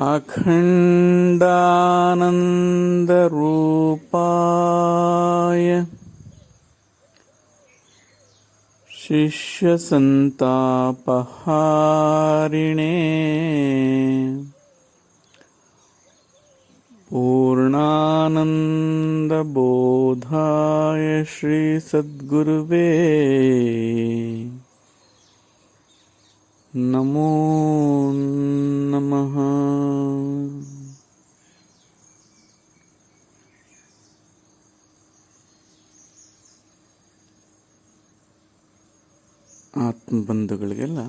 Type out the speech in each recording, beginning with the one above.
अखण्डानन्दरूपाय शिष्यसन्तापहारिणे पूर्णानन्दबोधाय श्रीसद्गुर्वे नमो ಆತ್ಮಬಂಧುಗಳಿಗೆಲ್ಲ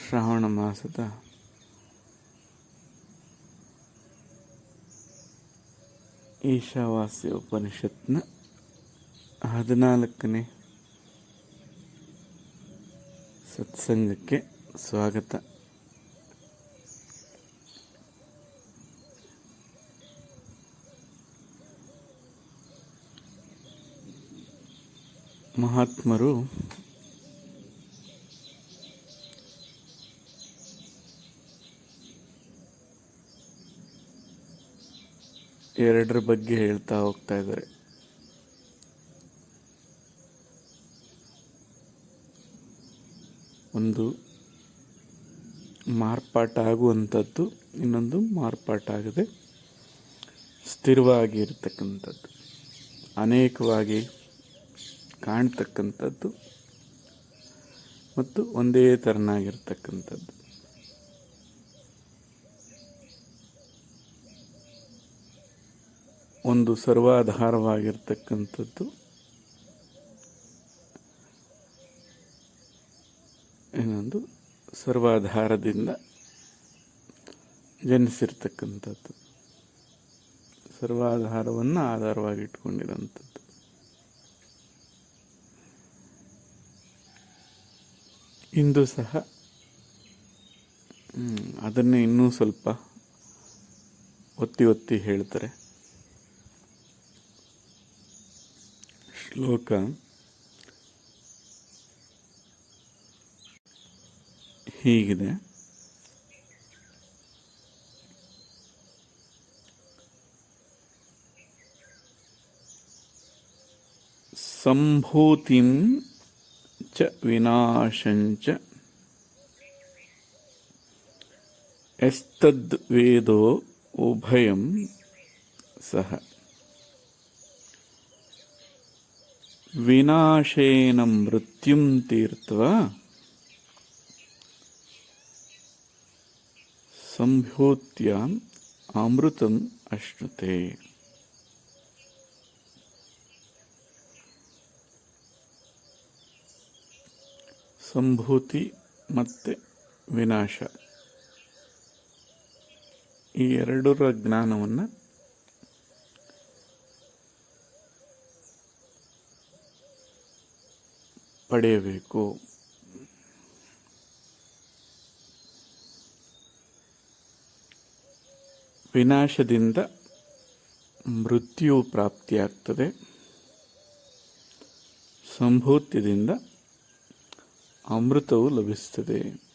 ಶ್ರಾವಣ ಮಾಸದ ಈಶಾವಾಸ್ಯ ಉಪನಿಷತ್ನ ಹದಿನಾಲ್ಕನೇ ಸತ್ಸಂಗಕ್ಕೆ ಸ್ವಾಗತ. ಮಹಾತ್ಮರು ಎರಡರ ಬಗ್ಗೆ ಹೇಳ್ತಾ ಹೋಗ್ತಾ ಇದ್ದಾರೆ. ಒಂದು ಮಾರ್ಪಾಟಾಗುವಂಥದ್ದು ಇನ್ನೊಂದು ಮಾರ್ಪಾಟಾಗದೆ ಸ್ಥಿರವಾಗಿ ಇರತಕ್ಕಂಥದ್ದು ಅನೇಕವಾಗಿ ಕಾಣ್ತಕ್ಕಂಥದ್ದು ಮತ್ತು ಒಂದೇ ಥರನಾಗಿರ್ತಕ್ಕಂಥದ್ದು ಒಂದು ಸರ್ವಾಧಾರವಾಗಿರ್ತಕ್ಕಂಥದ್ದು. ಏನೊಂದು ಸರ್ವಾಧಾರದಿಂದ ಜನಿಸಿರ್ತಕ್ಕಂಥದ್ದು. ಸರ್ವಾಧಾರವನ್ನು ಆಧಾರವಾಗಿ ಇಂದು ಸಹ. ಅದನ್ನೇ ಇನ್ನೂ ಸ್ವಲ್ಪ ಒತ್ತಿ ಒತ್ತಿ ಹೇಳ್ತಾರೆ. ಶ್ಲೋಕ ಹೀಗಿದೆ. ಸಂಭೂತಿಂ च विनाशञ्च यस्तद्वेदो उभयं सः विनाशेन मृत्युं तीर्त्वा सम्भूत्याम् अमृतम् अश्नुते। ಸಂಭೂತಿ ಮತ್ತು ವಿನಾಶ. ಈ ಎರಡರ ಜ್ಞಾನವನ್ನು ಪಡೆಯಬೇಕು. ವಿನಾಶದಿಂದ ಮೃತ್ಯು ಪ್ರಾಪ್ತಿಯಾಗ್ತದೆ. ಸಂಭೂತ್ಯದಿಂದ ಅಮೃತವು ಲಭಿಸುತ್ತದೆ.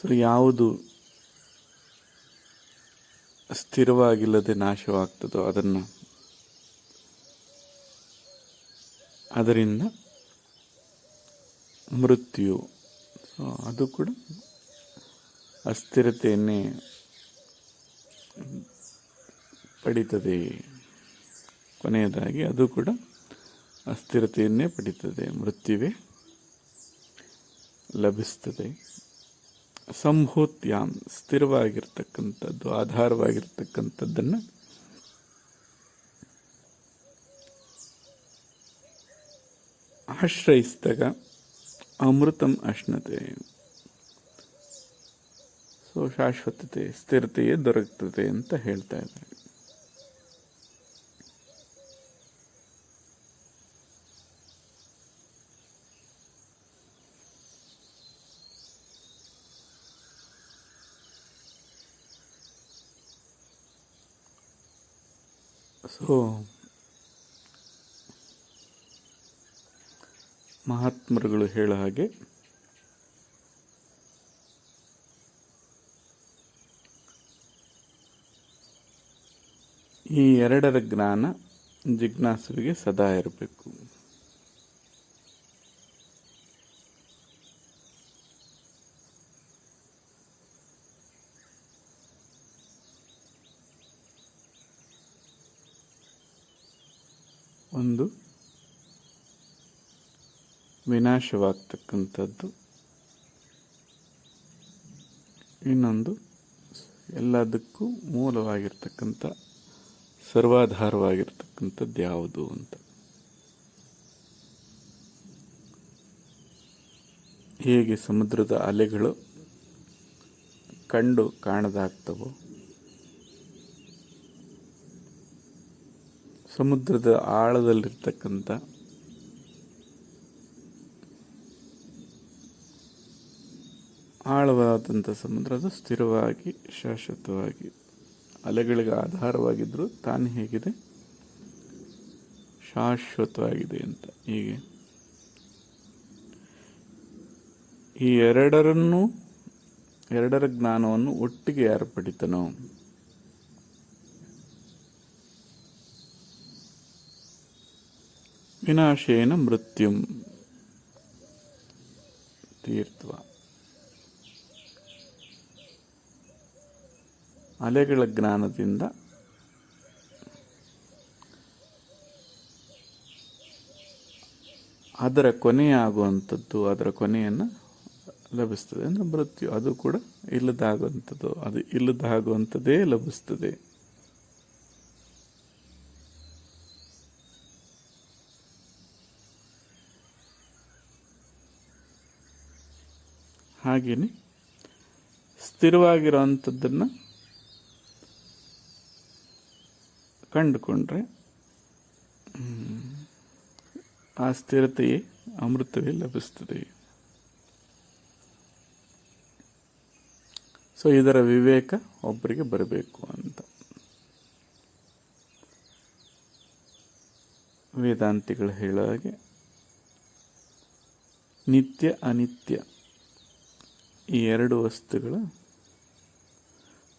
ಸೊ ಯಾವುದು ಸ್ಥಿರವಾಗಿಲ್ಲದೆ ನಾಶವಾಗ್ತದೋ ಅದನ್ನು ಅದರಿಂದ ಮೃತ್ಯು. ಅದು ಕೂಡ ಅಸ್ಥಿರತೆಯನ್ನೇ ಪಡೀತದೆ. ಕೊನೆಯದಾಗಿ ಅದು ಕೂಡ ಅಸ್ಥಿರತೆಯನ್ನೇ ಪಡೀತದೆ. ಮೃತ್ಯುವೆ ಲಭಿಸ್ತದೆ. ಸಂಹೂತ್ಯಾಂ ಸ್ಥಿರವಾಗಿರ್ತಕ್ಕಂಥದ್ದು, ಆಧಾರವಾಗಿರ್ತಕ್ಕಂಥದ್ದನ್ನು ಆಶ್ರಯಿಸಿದಾಗ ಅಮೃತಂ ಅಶ್ನತೆ. ಸೊ ಶಾಶ್ವತತೆ ಸ್ಥಿರತೆಯೇ ದೊರಕುತ್ತದೆ ಅಂತ ಹೇಳ್ತಾ ಇದ್ದಾರೆ. ಸೊ ಮಹಾತ್ಮರುಗಳು ಹೇಳ ಹಾಗೆ ಈ ಎರಡರ ಜ್ಞಾನ ಜಿಜ್ಞಾಸುವಿಗೆ ಸದಾ ಇರಬೇಕು. ಒಂದು ವಿನಾಶವಾಗ್ತಕ್ಕಂಥದ್ದು. ಇನ್ನೊಂದು ಎಲ್ಲದಕ್ಕೂ ಮೂಲವಾಗಿರ್ತಕ್ಕಂಥ ಸರ್ವಾಧಾರವಾಗಿರ್ತಕ್ಕಂಥದ್ದು ಯಾವುದು ಅಂತ. ಹೇಗೆ ಸಮುದ್ರದ ಅಲೆಗಳು ಕಂಡು ಕಾಣದಾಗ್ತವೋ, ಸಮುದ್ರದ ಆಳದಲ್ಲಿರ್ತಕ್ಕಂಥ ಆಳವಾದಂಥ ಸಮುದ್ರ ಅದು ಸ್ಥಿರವಾಗಿ ಶಾಶ್ವತವಾಗಿ ಅಲೆಗಳಿಗೆ ಆಧಾರವಾಗಿದ್ದರೂ ತಾನು ಹೇಗಿದೆ? ಶಾಶ್ವತವಾಗಿದೆ ಅಂತ. ಹೀಗೆ. ಈ ಎರಡರನ್ನು, ಎರಡರ ಜ್ಞಾನವನ್ನು ಒಟ್ಟಿಗೆ ಯಾರು ವಿನಾಶೇನ ಮೃತ್ಯುಂ. ತೀರ್ಥ ಅಲೆಗಳ ಜ್ಞಾನದಿಂದ ಅದರ ಕೊನೆಯಾಗುವಂಥದ್ದು, ಅದರ ಕೊನೆಯನ್ನು ಲಭಿಸ್ತದೆ. ಅಂದರೆ ಮೃತ್ಯು, ಅದು ಕೂಡ ಇಲ್ಲದಾಗುವಂಥದ್ದು, ಅದು ಇಲ್ಲದಾಗುವಂಥದ್ದೇ ಲಭಿಸ್ತದೆ. ಹಾಗೆಯೇ ಸ್ಥಿರವಾಗಿರೋವಂಥದ್ದನ್ನು ಕಂಡುಕೊಂಡ್ರೆ, ಆ ಸ್ಥಿರತೆಯೇ ಅಮೃತವೇ ಲಭಿಸ್ತದೆ ಸೊ ಇದರ ವಿವೇಕ ಒಬ್ಬರಿಗೆ ಬರಬೇಕು ಅಂತ. ವೇದಾಂತಿಗಳು ಹೇಳೋ ಹಾಗೆ, ನಿತ್ಯ ಅನಿತ್ಯ ಈ ಎರಡು ವಸ್ತುಗಳ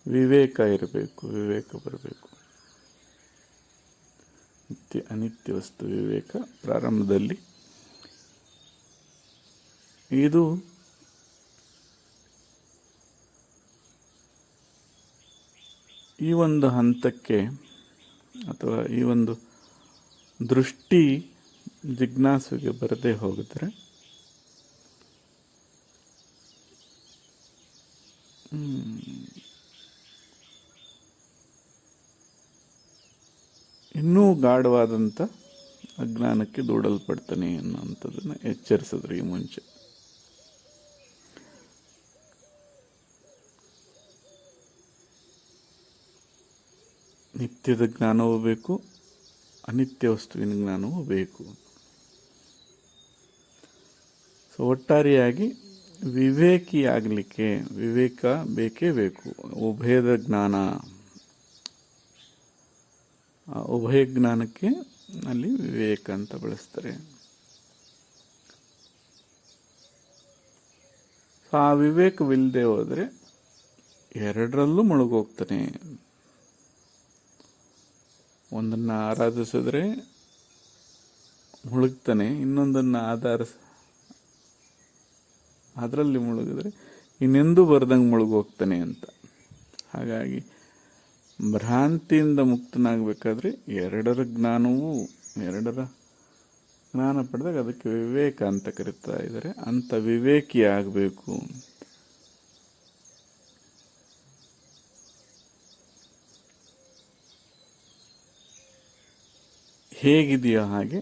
ವಿವೇಕ ಇರಬೇಕು, ವಿವೇಕ ಬರಬೇಕು. ನಿತ್ಯ ಅನಿತ್ಯ ವಸ್ತು, ವಿವೇಕ ಪ್ರಾರಂಭದಲ್ಲಿ. ಇದು ಈ ಒಂದು ಹಂತಕ್ಕೆ ಅಥವಾ ಈ ಒಂದು ದೃಷ್ಟಿ ಜಿಜ್ಞಾಸುಗೆ ಬರದೇ ಹೋಗಿದ್ರೆ ಇನ್ನೂ ಗಾಢವಾದಂಥ ಅಜ್ಞಾನಕ್ಕೆ ದೂಡಲ್ಪಡ್ತಾನೆ ಅನ್ನೋಂಥದ್ದನ್ನು ಎಚ್ಚರಿಸಿದ್ರು ಈ ಮುಂಚೆ. ನಿತ್ಯದ ಜ್ಞಾನವೂ ಬೇಕು, ಅನಿತ್ಯ ವಸ್ತುವಿನ ಜ್ಞಾನವೂ ಬೇಕು. ಸೊ, ಒಟ್ಟಾರೆಯಾಗಿ ವಿವೇಕಿಯಾಗಲಿಕ್ಕೆ ವಿವೇಕ ಬೇಕೇ ಬೇಕು, ಉಭಯದ ಜ್ಞಾನ. ಉಭಯ ಜ್ಞಾನಕ್ಕೆ ಅಲ್ಲಿ ವಿವೇಕ ಅಂತ ಬಳಸ್ತಾರೆ. ಆ ವಿವೇಕವಿಲ್ಲದೆ ಹೋದರೆ ಎರಡರಲ್ಲೂ ಮುಳುಗೋಗ್ತಾನೆ. ಒಂದನ್ನು ಆರಾಧಿಸಿದ್ರೆ ಮುಳುಗ್ತಾನೆ, ಇನ್ನೊಂದನ್ನು ಆಧಾರ ಅದರಲ್ಲಿ ಮುಳುಗಿದ್ರೆ ಇನ್ನೆಂದೂ ಬರ್ದಂಗೆ ಮುಳುಗೋಗ್ತಾನೆ ಅಂತ. ಹಾಗಾಗಿ ಭ್ರಾಂತಿಯಿಂದ ಮುಕ್ತನಾಗಬೇಕಾದ್ರೆ ಎರಡರ ಜ್ಞಾನವೂ, ಎರಡರ ಜ್ಞಾನ ಪಡೆದಾಗ ಅದಕ್ಕೆ ವಿವೇಕ ಅಂತ ಕರೀತಾ ಇದ್ದಾರೆ. ಅಂಥ ವಿವೇಕಿ ಆಗಬೇಕು. ಹೇಗಿದೆಯೋ ಹಾಗೆ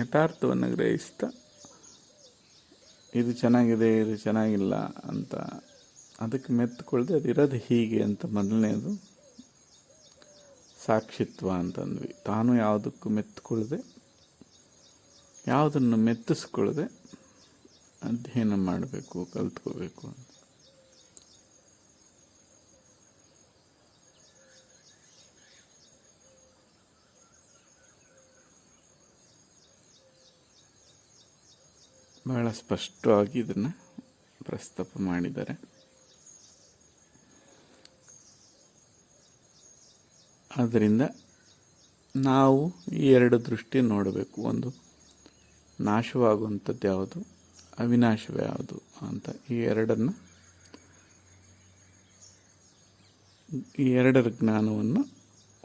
ಯಥಾರ್ಥವನ್ನು ಗ್ರಹಿಸ್ತಾ, ಇದು ಚೆನ್ನಾಗಿದೆ, ಇದು ಚೆನ್ನಾಗಿಲ್ಲ ಅಂತ ಅದಕ್ಕೆ ಮೆತ್ತುಕೊಳ್ಳದೆ ಅದು ಇರೋದು ಹೀಗೆ ಅಂತ ಮೊದಲನೇದು. ಸಾಕ್ಷಿತ್ವ ಅಂತಂದ್ವಿ. ತಾನು ಯಾವುದಕ್ಕೂ ಮೆತ್ತುಕೊಳ್ಳದೆ ಯಾವುದನ್ನು ಮೆತ್ತಿಸ್ಕೊಳ್ಳದೆ ಅಧ್ಯಯನ ಮಾಡಬೇಕು, ಕಲ್ತ್ಕೋಬೇಕು ಅಂತ. ಬಹಳ ಸ್ಪಷ್ಟವಾಗಿ ಇದನ್ನು ಪ್ರಸ್ತಾಪ ಮಾಡಿದ್ದಾರೆ. ಆದ್ದರಿಂದ ನಾವು ಈ ಎರಡು ದೃಷ್ಟಿ ನೋಡಬೇಕು. ಒಂದು, ನಾಶವಾಗುವಂಥದ್ದು ಯಾವುದು? ಅವಿನಾಶವೇ ಯಾವುದು ಅಂತ ಈ ಎರಡನ್ನು, ಈ ಎರಡರ ಜ್ಞಾನವನ್ನು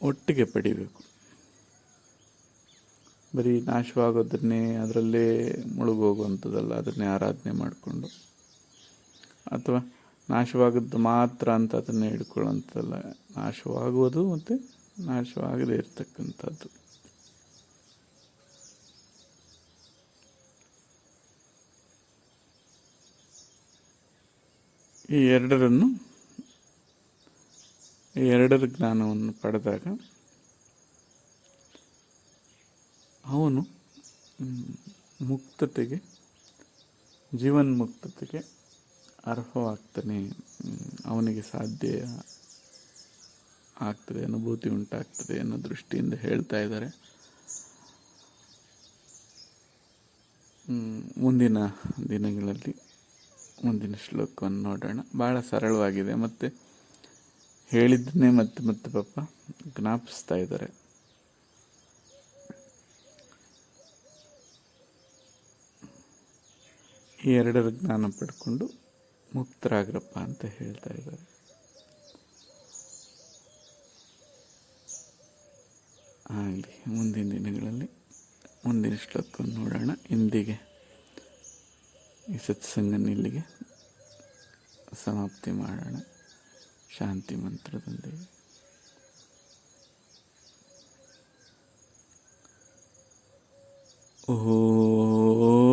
ಒಟ್ಟಿಗೆ ಪಡಿಬೇಕು. ಬರೀ ನಾಶವಾಗೋದನ್ನೇ ಅದರಲ್ಲೇ ಮುಳುಗೋಗುವಂಥದ್ದಲ್ಲ, ಅದನ್ನೇ ಆರಾಧನೆ ಮಾಡಿಕೊಂಡು. ಅಥವಾ ನಾಶವಾಗದ್ದು ಮಾತ್ರ ಅಂತ ಅದನ್ನು ಹಿಡ್ಕೊಳ್ಳೋಂಥದ್ದಲ್ಲ ನಾಶವಾಗುವುದು ಮತ್ತು ನಾಶವಾಗದೇ ಇರತಕ್ಕಂಥದ್ದು. ಈ ಎರಡರನ್ನು ಈ ಎರಡರ ಜ್ಞಾನವನ್ನು ಪಡೆದಾಗ ಅವನು ಮುಕ್ತತೆಗೆ ಜೀವನ್ಮುಕ್ತತೆಗೆ ಅರ್ಹವಾಗ್ತಾನೆ. ಅವನಿಗೆ ಸಾಧ್ಯ ಆಗ್ತದೆ, ಅನುಭೂತಿ ಉಂಟಾಗ್ತದೆ ಅನ್ನೋ ದೃಷ್ಟಿಯಿಂದ ಹೇಳ್ತಾ ಇದ್ದಾರೆ. ಮುಂದಿನ ದಿನಗಳಲ್ಲಿ, ಮುಂದಿನ ಶ್ಲೋಕವನ್ನು ನೋಡೋಣ. ಭಾಳ ಸರಳವಾಗಿದೆ, ಮತ್ತು ಹೇಳಿದ್ದನ್ನೇ ಮತ್ತೆ ಮತ್ತೆ ಪಾಪ ಜ್ಞಾಪಿಸ್ತಾ ಇದ್ದಾರೆ. ಈ ಎರಡರ ಜ್ಞಾನ ಪಡ್ಕೊಂಡು ಮುಕ್ತರಾಗ್ರಪ್ಪ ಅಂತ ಹೇಳ್ತಾ ಇದ್ದಾರೆ. ಆಗಲಿ ಮುಂದಿನ ದಿನಗಳಲ್ಲಿ, ಮುಂದಿನ ಶ್ಲೋಕವನ್ನು ನೋಡೋಣ. ಇಂದಿಗೆ ಈ ಸತ್ಸಂಗನ ಇಲ್ಲಿಗೆ ಸಮಾಪ್ತಿ ಮಾಡೋಣ. ಶಾಂತಿ ಮಂತ್ರದೊಂದಿಗೆ. ಓಂ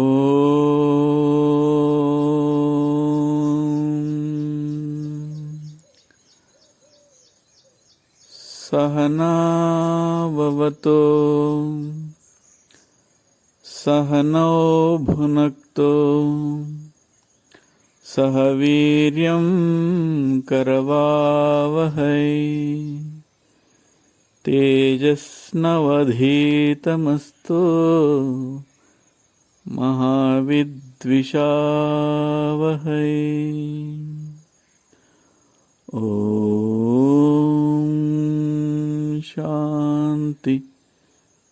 सहनाववतो सहनौ भुनक्तो। सह वीर्यं करवावहै। तेजस्नवधीतमस्तु। महाविद्विषावहै। ॐ शांति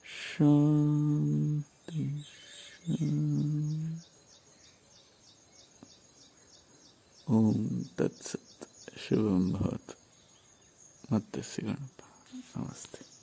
शांति ओम तत्सत शिवम भवत मत्स्य गणप नमस्ते